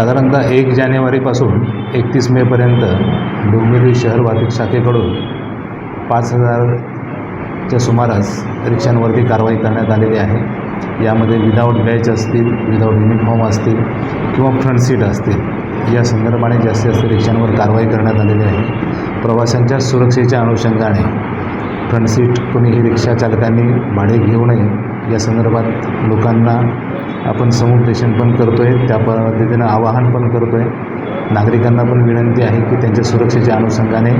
साधारणतः एक जानेवारीपासून एकतीस मेपर्यंत डोंबिवली शहर वाहतूक शाखेकडून पाच हजारच्या सुमारास रिक्षांवरती कारवाई करण्यात आलेली आहे. यामध्ये विदाऊट बॅच असतील विदाऊट युनिफॉर्म असतील किंवा फ्रंट सीट असतील या संदर्भाने जास्तीत जास्त रिक्षांवर कारवाई करण्यात आलेली आहे. प्रवाशांच्या सुरक्षेच्या अनुषंगाने फ्रंट सीट कोणीही रिक्षा चालकांनी भाडे घेऊ नये या संदर्भात लोकांना आपण समुपदेशन पण करतो आहे त्या पद्धतीनं आवाहन पण करतो आहे नागरिकांना पण विनंती आहे की त्यांच्या सुरक्षेच्या अनुषंगाने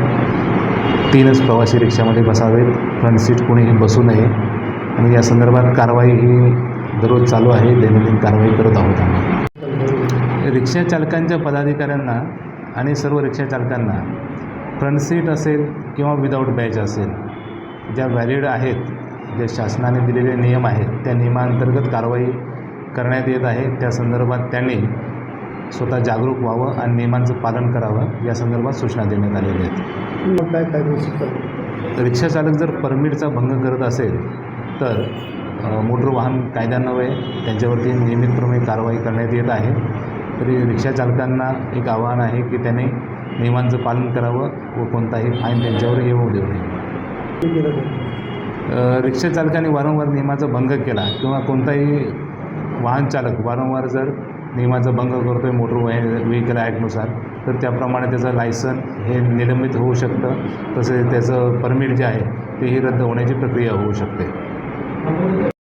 तीनच प्रवासी रिक्षामध्ये बसावेत फ्रंट सीट कोणीही बसू नये. आणि या संदर्भात कारवाई ही दररोज चालू आहे दैनंदिन कारवाई करत आहोत आम्ही. रिक्षा चालकांच्या पदाधिकाऱ्यांना आणि सर्व रिक्षा चालकांना फ्रंट सीट असेल किंवा विदाऊट बॅच असेल ज्या व्हॅलिड आहेत जे शासनाने दिलेले नियम आहेत त्या नियमांतर्गत कारवाई करण्यात येत आहे. त्या संदर्भात त्यांनी स्वतः जागरूक व्हावं आणि नियमांचं पालन करावं या संदर्भात सूचना देण्यात आलेल्या आहेत. मग काय कायदेशीर कारवाई? रिक्षा चालक जर परमिटचा भंग करत असेल तर मोटर वाहन कायद्यान्वये त्यांच्यावरती नियमितप्रमाणे कारवाई करण्यात येत आहे. तरी रिक्षा चालकांना एक आवाहन आहे की त्याने नियमांचं पालन करावं व कोणताही फाईन त्यांच्यावर येऊ देऊ नये. रिक्षाचालकाने वारंवार नियमाचा भंग केला किंवा कोणताही वाहनचालक वारंवार जर नियमाचा भंग करतो आहे मोटर वे व्हेकल ॲक्टनुसार तर त्याप्रमाणे त्याचं लायसन हे निलंबित होऊ शकतं. तसेच त्याचं परमिट जे आहे तेही रद्द होण्याची प्रक्रिया होऊ शकते.